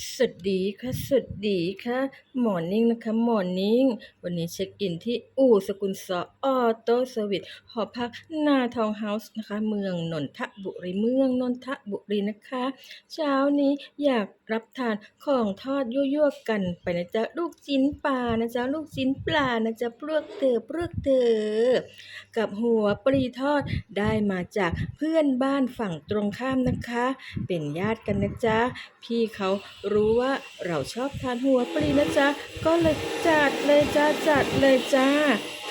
สวัสดีค่ะสวัสดีค่ะมอร์นิ่งนะคะมอร์นิ่งวันนี้เช็คอินที่อู่สกุลสอออโต้เซอร์วิสหอพักนาทองเฮาส์นะคะ เมืองนนทบุรีเมืองนนทบุรีนะคะ เช้านี้อยากรับทานของทอดยั่วๆกันไปนะจ๊ะลูกชิ้นปลานะจ๊ะลูกชิ้นปลานะจ๊ะเปลือกเธอเปลือกเธอกับหัวปลีทอดได้มาจากเพื่อนบ้านฝั่งตรงข้ามนะคะ เป็นญาติกันนะจ๊ะพี่เขารู้ว่าเราชอบทานหัวปลีนะจ๊ะ ก็เลยจัดเลยจ้าจัดเลยจ้า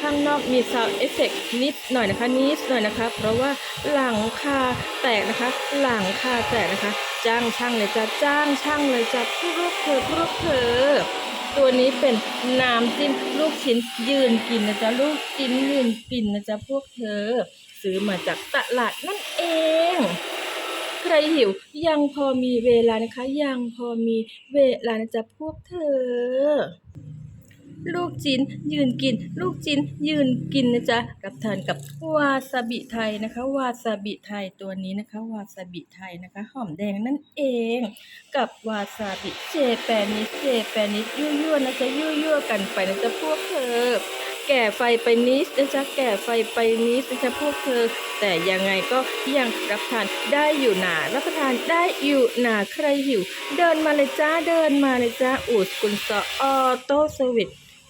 ข้างนอกมีซาวเอฟเฟกนิดหน่อยนะคะนิดหน่อยนะคะ เพราะว่าหลังคาแตกนะคะ หลังคาแตกนะคะ จ้างช่างเลยจ้าจ้างช่างเลยจ้าพวกเธอพวกเธอตัวนี้เป็นน้ำจิ้มลูกชิ้นยืนกินนะจ๊ะลูกชิ้นยืนกินนะจ๊ะพวกเธอ ซื้อมาจากตลาดนั่นเอง ใครหิว ยังพอมีเวลานะคะ ยังพอมีเวลานะจ๊ะพวกเธอ ลูกจินยืนกิน ลูกจินยืนกินนะจ๊ะรับทานกับวาซาบิไทยนะคะ วาซาบิไทยตัวนี้นะคะ วาซาบิไทยนะคะ หอมแดงนั่นเอง กับวาซาบิเจแปนิสเจแปนิสยั่วๆนะจ๊ะยั่วๆกันไปนะจ๊ะพวกเธอ แก่ไฟไปนิดนะจ๊ะแก่ไฟไปนิดนะจ๊ะพวกเธอ แต่ยังไงก็ยังรับทานได้อยู่หนารับประทานได้อยู่หนาใครหิว เดินมาเลยจ้าเดินมาเลยจ้าอูดกุลซอออโต้เซอร์วิส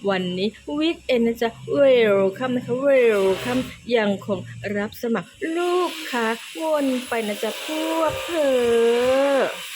วันนี้วีคเอนนะจ๊ะเวลคัมนะคะเวลคัมยังคงรับสมัครลูกค้าวนไปนะจ๊ะพวกเธอ